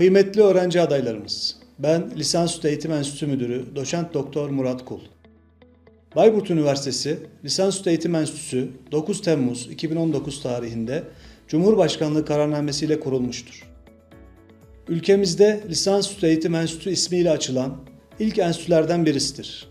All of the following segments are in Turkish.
Kıymetli öğrenci adaylarımız, ben Lisansüstü Eğitim Enstitüsü Müdürü Doçent Doktor Murat Kul. Bayburt Üniversitesi Lisansüstü Eğitim Enstitüsü 9 Temmuz 2019 tarihinde Cumhurbaşkanlığı kararnamesiyle kurulmuştur. Ülkemizde Lisansüstü Eğitim Enstitüsü ismiyle açılan ilk enstitülerden birisidir.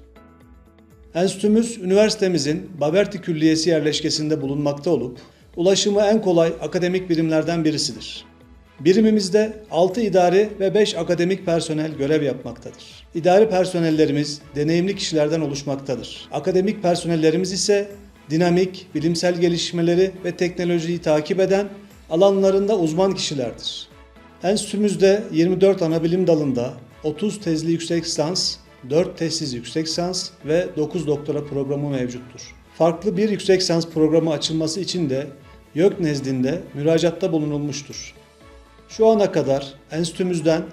Enstitümüz üniversitemizin Baberti Külliyesi yerleşkesinde bulunmakta olup ulaşımı en kolay akademik birimlerden birisidir. Birimimizde 6 idari ve 5 akademik personel görev yapmaktadır. İdari personellerimiz deneyimli kişilerden oluşmaktadır. Akademik personellerimiz ise dinamik, bilimsel gelişmeleri ve teknolojiyi takip eden alanlarında uzman kişilerdir. Enstitümüzde 24 ana bilim dalında 30 tezli yüksek lisans, 4 tezsiz yüksek lisans ve 9 doktora programı mevcuttur. Farklı bir yüksek lisans programı açılması için de YÖK nezdinde müracaatta bulunulmuştur. Şu ana kadar enstitümüzden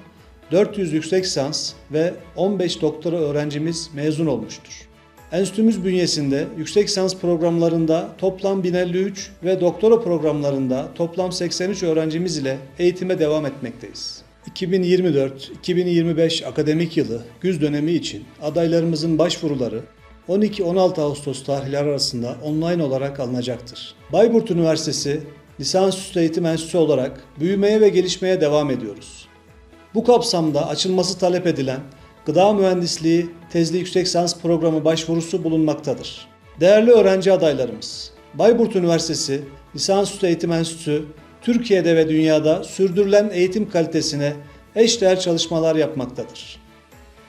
400 yüksek lisans ve 15 doktora öğrencimiz mezun olmuştur. Enstitümüz bünyesinde yüksek lisans programlarında toplam 1053 ve doktora programlarında toplam 83 öğrencimiz ile eğitime devam etmekteyiz. 2024-2025 akademik yılı güz dönemi için adaylarımızın başvuruları 12-16 Ağustos tarihleri arasında online olarak alınacaktır. Bayburt Üniversitesi Lisansüstü Eğitim Enstitüsü olarak büyümeye ve gelişmeye devam ediyoruz. Bu kapsamda açılması talep edilen Gıda Mühendisliği Tezli Yüksek Lisans Programı başvurusu bulunmaktadır. Değerli öğrenci adaylarımız, Bayburt Üniversitesi Lisansüstü Eğitim Enstitüsü Türkiye'de ve dünyada sürdürülen eğitim kalitesine eşdeğer çalışmalar yapmaktadır.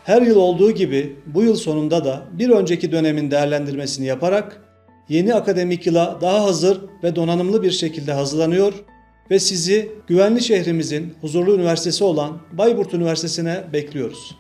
Her yıl olduğu gibi bu yıl sonunda da bir önceki dönemin değerlendirmesini yaparak yeni akademik yıla daha hazır ve donanımlı bir şekilde hazırlanıyor ve sizi güvenli şehrimizin huzurlu üniversitesi olan Bayburt Üniversitesi'ne bekliyoruz.